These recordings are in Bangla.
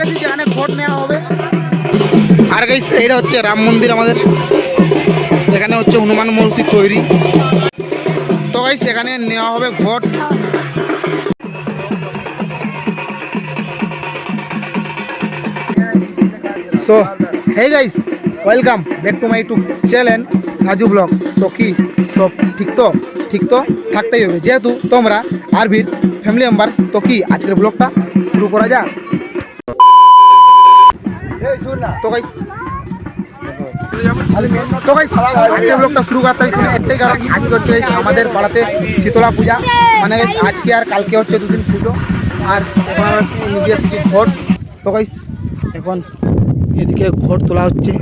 গেছি ভোট নেওয়া হবে। আর গাইস এটা হচ্ছে রাম মন্দির আমাদের। এখানে হচ্ছে হনুমান মূর্তি তৈরি। তো গাইস এখানে নেওয়া হবে vote. So hey guys welcome back to my YouTube channel Raju blogs তো কি, সব ঠিক তো? ঠিক তো? থাকতেই হবে। যেহেতু তোমরা আরভির ফ্যামিলি মেম্বার্স তো কি, আজকের ব্লগটা শুরু করা যাক। তো গাইস তো গাইস আজকের ব্লগটা শুরু করতে হচ্ছে একটাই কারণ আজকে হচ্ছে guys আমাদের পাড়াতে শীতলা পূজা। মানে আজকে আর কালকে হচ্ছে দুদিন পুজো আর এখন আমরা নিয়ে এসেছি ঘট তো গাইস এখন এদিকে ঘট তোলা হচ্ছে।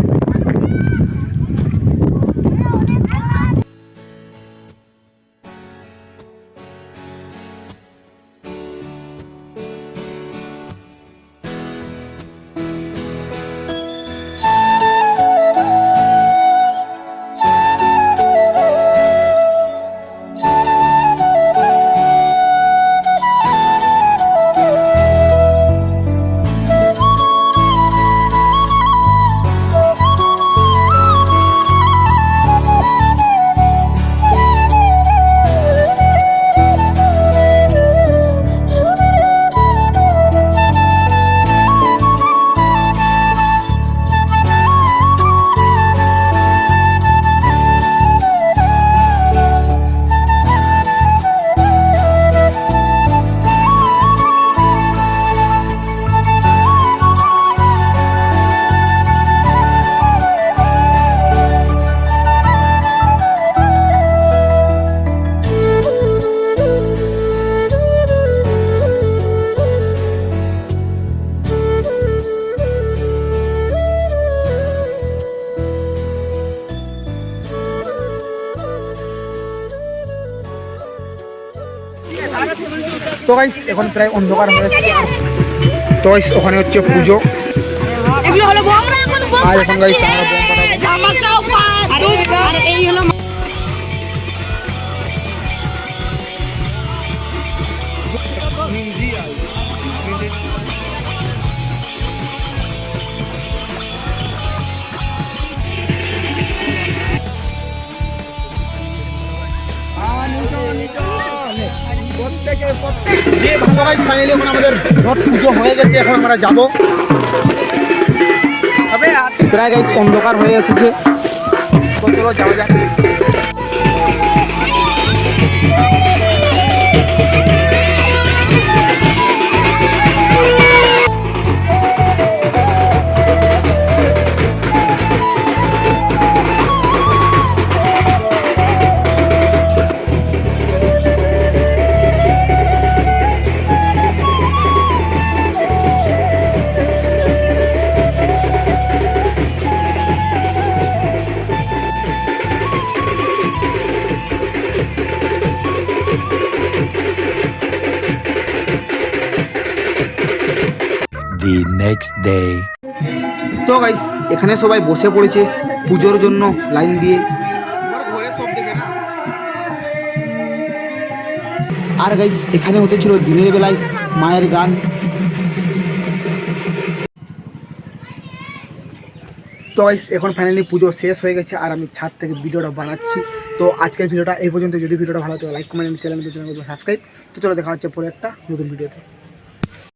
তো গাইস এখন প্রায় অন্ধকার হয়ে এসেছে তো গাইস ওখানে হচ্ছে পুজো। এগুলো হলো বোমরা এখন বোম আর এখন গাইস আমরা বোম ফাটাবো। আর এই হলো তো গাইস ফাইনালি এখন আমাদের ঘট পুজো হয়ে গেছে এখন আমরা যাব। প্রায় গাইস অন্ধকার হয়ে এসেছে। তো চলো যাওয়া যাক। The next day. তো গাইস এখানে সবাই বসে পড়েছে পুজোর জন্য লাইন দিয়ে। আর গাইস এখানে হতেছিল দিনের বেলায় মায়ের গান। তো গাইস এখন ফাইনালি পুজো শেষ হয়ে গেছে আর আমি ছাদ থেকে ভিডিওটা বানাচ্ছি। তো আজকের ভিডিওটা এই পর্যন্ত। যদি ভিডিওটা ভালো লাগে like comment channel channel subscribe তো চলো দেখা হচ্ছে পরে একটা নতুন ভিডিওতে।